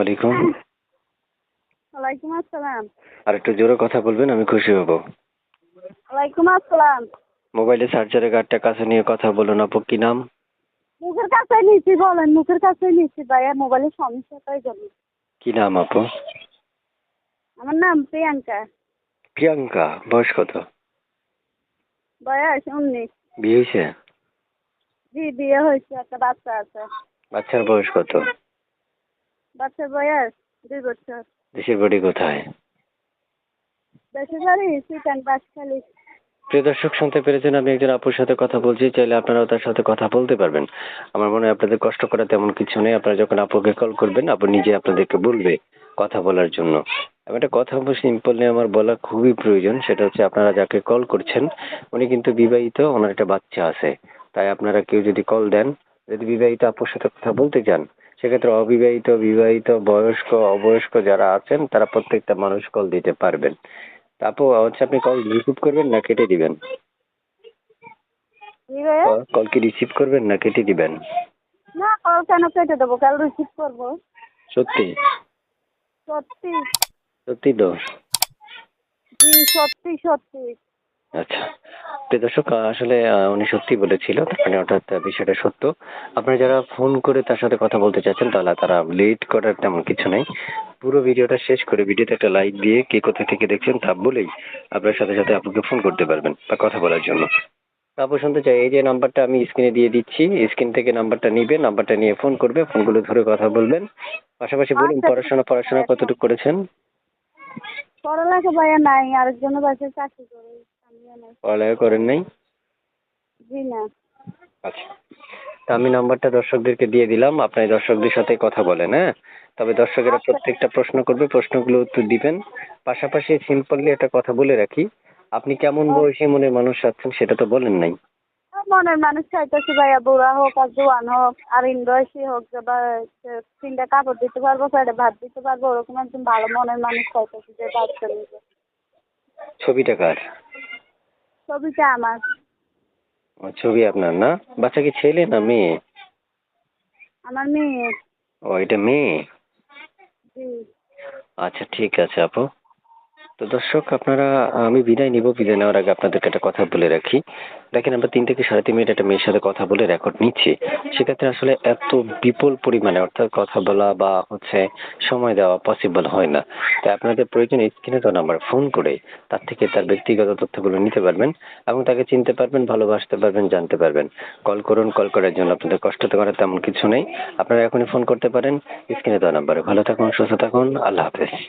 আলাইকুম। ওয়ালাইকুম আসসালাম। আর একটু জোরে কথা বলবেন আমি খুশি হব। ওয়ালাইকুম আসসালাম। মোবাইলে চার্জারের গার্ডটা কাছে নিয়ে কথা বলুন আপু কি নাম? মুখের কাছে নিচ্ছি বলেন মুখের কাছে নিচ্ছি ভাইয়া মোবাইলের সমস্যা তাই জন্য। কি নাম আপু? আমার নাম প্রিয়াঙ্কা। প্রিয়াঙ্কা বয়স কত? বয়স উনিশ। বিয়ে হয়েছে? জি বিয়ে হয়েছে একটা বাচ্চা আছে। বাচ্চার বয়স কত? বাচ্চার বয়স দুই বছর। দেশের বাড়ি কোথায়? দেশের বাড়ি বাসখালি প্রিয় দর্শক শুনতে পেরেছেন আমি একজন আপুর সাথে কথা বলছি চাইলে আপনারাও তার সাথে কথা বলতে পারবেন। আমার মনে হয় আপনাদের কষ্ট করা তেমন কিছু নেই আপনারা যখন আপুকে কল করবেন আপু নিজে আপনাদেরকে বলবে কথা বলার জন্য। আমি একটা কথা সিম্পল নিয়ে আমার বলা খুবই প্রয়োজন সেটা হচ্ছে আপনারা যাকে কল করছেন উনি কিন্তু বিবাহিত ওনার একটা বাচ্চা আছে। তাই আপনারা কেউ যদি কল দেন যদি বিবাহিত আপুর সাথে কথা বলতে চান সেক্ষেত্রে অবিবাহিত বিবাহিত বয়স্ক অবয়স্ক যারা আছেন তারা প্রত্যেকটা মানুষ কল দিতে পারবেন। আপু হচ্ছে আপনি কল রিসিভ করবেন না কেটে দিবেন? কল কি রিসিভ করবেন না কেটে দিবেন? না কল কেন কেটে দেবো? কাল রিসিভ করব। সত্যি? সত্যি। সত্যি তো সত্যি সত্যি। আচ্ছা। প্রিয় দর্শক আসলে উনি সত্যি বলেছিল মানে অর্থাৎ বিষয়টা সত্য। আপনারা যারা ফোন করে তার সাথে কথা বলতে চাচ্ছেন তাহলে তারা লেট করার তেমন কিছু নেই। পুরো ভিডিওটা শেষ করে ভিডিওতে একটা লাইক দিয়ে কে কোথা থেকে দেখছেন তা বলেই আপনার সাথে সাথে আপনাকে ফোন করতে পারবেন বা কথা বলার জন্য। আপু শুনতে চাই এই যে নাম্বারটা আমি স্ক্রিনে দিয়ে দিচ্ছি স্ক্রিন থেকে নাম্বারটা নিবে নাম্বারটা নিয়ে ফোন করবে ফোনগুলো ধরে কথা বলবেন। পাশাপাশি বলুন আচ্ছা। পড়াশোনা পড়াশোনা কতটুকু করেছেন? পড়ালেখা ভাইয়া নাই আরেকজনের বাসায় চাকরি করে। পড়ালেখা করেন নাই? জি না। আচ্ছা। তা আমি নাম্বারটা দর্শকদেরকে দিয়ে দিলাম। আপনি দর্শকদের সাথে কথা বলেন হ্যাঁ? তবে দর্শকেরা। প্রত্যেকটা প্রশ্ন করবে প্রশ্নগুলো উত্তর দিবেন। পাশাপাশি সিম্পলি একটা কথা বলে রাখি। আপনি কেমন বয়সী মনের মানুষ আছেন সেটা তো বলেন নাই। মনের মানুষ চাইতেছে ভাইয়া বুড়া হোক আর জোয়ান হোক আর ইনবয়সী হোক বা তিনটা কাপড় দিতে পারব পেটে ভাত দিতে পারব ওরকম একজন ভালো মনের মানুষ চাইতেছে যে বাচ্চা নিবে। ছবিটা কার? ছবিটা আমার। ও, ছবি আপনার না? বাচ্চা কি ছেলে না মেয়ে? আমার মেয়ে। ও এটা মেয়ে? জি। আচ্ছা ঠিক আছে আপু। তো দর্শক, আপনারা, আমি বিদায় নিব। বিদায় নেওয়ার আগে আপনাদেরকে একটা কথা বলে রাখি। দেখেন, আমরা তিন থেকে সাড়ে তিন মিনিট একটা মেয়ের সাথে কথা বলে রেকর্ড নিচ্ছি। সেক্ষেত্রে আসলে এত বিপুল পরিমাণে, অর্থাৎ কথা বলা বা হচ্ছে সময় দেওয়া পসিবল হয় না। তাই আপনাদের প্রয়োজন স্ক্রিনে তো নাম্বার ফোন করে তার থেকে তার ব্যক্তিগত তথ্যগুলো নিতে পারবেন এবং তাকে চিনতে পারবেন, ভালোবাসতে পারবেন, জানতে পারবেন। কল করুন, কল করার জন্য আপনাদের কষ্ট করার তেমন কিছু নেই। আপনারা এখনই ফোন করতে পারেন। স্ক্রিনে দেওয়া নাম্বারে ভালো থাকুন, সুস্থ থাকুন। আল্লাহ হাফেজ।